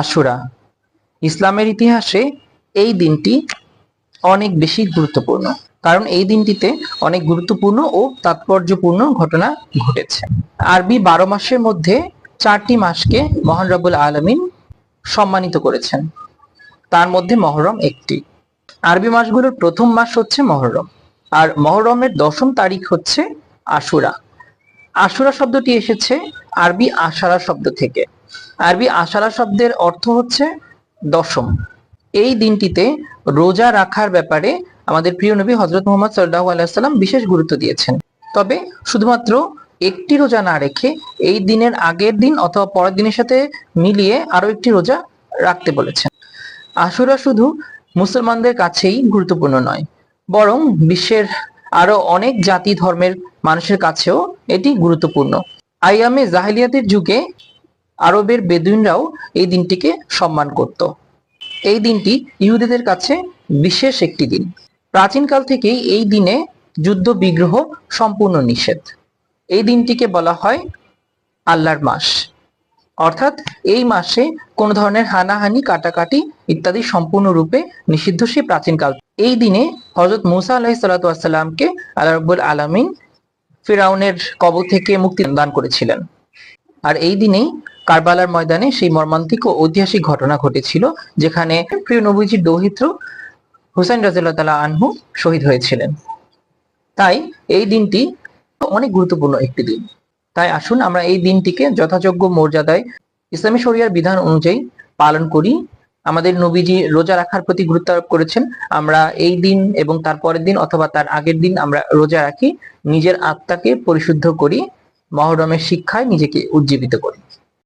আশুরা ইসলামের ইতিহাসে এই দিনটি অনেক বেশি গুরুত্বপূর্ণ, কারণ এই দিনটিতে অনেক গুরুত্বপূর্ণ ও তাৎপর্যপূর্ণ ঘটনা ঘটেছে। আরবি বারো মাসের মধ্যে চারটি মাসকে মহান রব্বুল আলমিন সম্মানিত করেছেন। তার মধ্যে মহরম একটি। আরবি মাসগুলোর প্রথম মাস হচ্ছে মহরম, আর মহরমের দশম তারিখ হচ্ছে আশুরা আশুরা শব্দটি এসেছে আরবি আশারা শব্দ থেকে। আরবি আশারা শব্দের অর্থ হচ্ছে দশম। এই দিনটিতে রোজা রাখার ব্যাপারে আমাদের প্রিয় নবী হজরত মোহাম্মদ সাল্লাহ আলাইসাল্লাম বিশেষ গুরুত্ব দিয়েছেন। তবে শুধুমাত্র একটি রোজা না রেখে এই দিনের আগের দিন অথবা পরের দিনের সাথে মিলিয়ে আরও একটি রোজা রাখতে বলেছেন। আশুরা শুধু মুসলমানদের কাছেই গুরুত্বপূর্ণ নয়, বরং বিশ্বের আরও অনেক জাতি ধর্মের মানুষের কাছেও এটি গুরুত্বপূর্ণ। আইয়ামে জাহিলিয়াতের যুগে আরবের বেদুইনরাও এই দিনটিকে সম্মান করত। এই দিনটি ইহুদিদের কাছে বিশেষ একটি দিন। প্রাচীনকাল থেকেই এই দিনে যুদ্ধ বিগ্রহ সম্পূর্ণ নিষেধ। এই দিনটিকে বলা হয় আল্লাহর মাস। অর্থাৎ এই মাসে কোনো ধরনের হানাহানি, কাটাকাটি ইত্যাদি সম্পূর্ণরূপে নিষিদ্ধ সে প্রাচীনকাল। এই দিনে হজরত মুসা আলাহি সাল্লাতামকে আল্লাহ রব্বুল আলমিন ফিরাউনের কবল থেকে মুক্তি দান করেছিলেন। আর এই দিনেই কারবালার ময়দানে সেই মর্মান্তিক ও ঐতিহাসিক ঘটনা ঘটেছিল, যেখানে প্রিয় নবীজির দৌহিত্র হুসাইন রাজিল্লাহ আনহু শহীদ হয়েছিলেন। তাই এই দিনটি অনেক গুরুত্বপূর্ণ একটি দিন। তাই আসুন আমরা এই দিনটিকে যথাযোগ্য মর্যাদায় ইসলামী শরিয়ার বিধান অনুযায়ী পালন করি। আমাদের নবীজি রোজা রাখার প্রতি গুরুত্ব আরোপ করেছেন। আমরা এই দিন এবং তার পরের দিন অথবা তার আগের দিন আমরা রোজা রাখি, নিজের আত্মাকে পরিশুদ্ধ করি, মহরমের শিক্ষায় নিজেকে উজ্জীবিত করি।